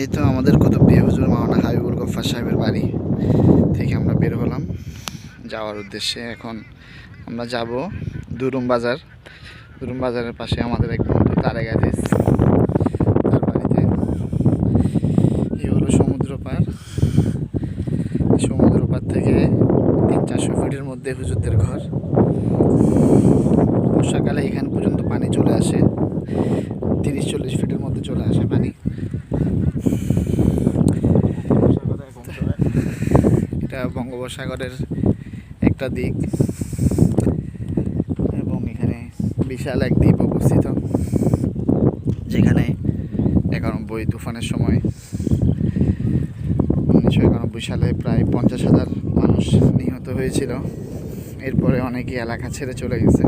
এই তো আমাদের কুতুবদিয়া হুজুর মাওনা হাবিবুল গফ্ফার সাহেবের বাড়ি থেকে আমরা বের হলাম। যাওয়ার উদ্দেশ্যে এখন আমরা যাব দুরুম বাজার। দুরুম বাজারের পাশে আমাদের এক বন্ধু তারেক আজিজ, তার বাড়িতে। এই হলো সমুদ্র পার। সমুদ্র পার থেকে তিন চারশো ফিটের মধ্যে হুজুরদের ঘর। বর্ষাকালে এখান পর্যন্ত পানি চলে আসে। তিরিশ চল্লিশ ফিটের মধ্যে চলে আসে পানি। এটা বঙ্গোপসাগরের একটা দিক। এবং এখানে বিশাল এক দ্বীপ অবস্থিত, যেখানে একানব্বই তুফানের সময় উনিশশো একানব্বই সালে প্রায় পঞ্চাশ হাজার মানুষ নিহত হয়েছিল। এরপরে অনেকেই এলাকা ছেড়ে চলে গেছে।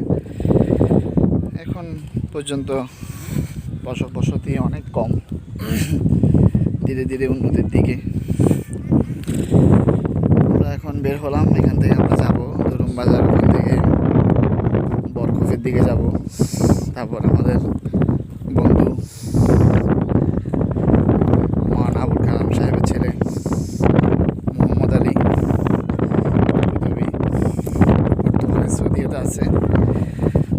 এখন পর্যন্ত বসত অনেক কম। ধীরে ধীরে উন্নতির দিকে বের হলাম, এখান থেকে আমরা যাব ধরুন বাজার ওখান থেকে, বরকফের দিকে যাব, তারপর আমাদের বন্ধু মহান আবুল কালাম সাহেবের ছেলে, মোহাম্মদ আলী বর্তমানে সৌদিতে আছে,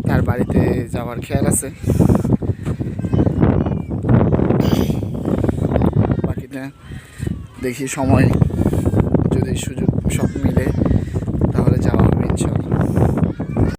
তার বাড়িতে যাওয়ার খেয়াল আছে। বাকিটা দেখি সময়, যদি সুযোগ şapım ile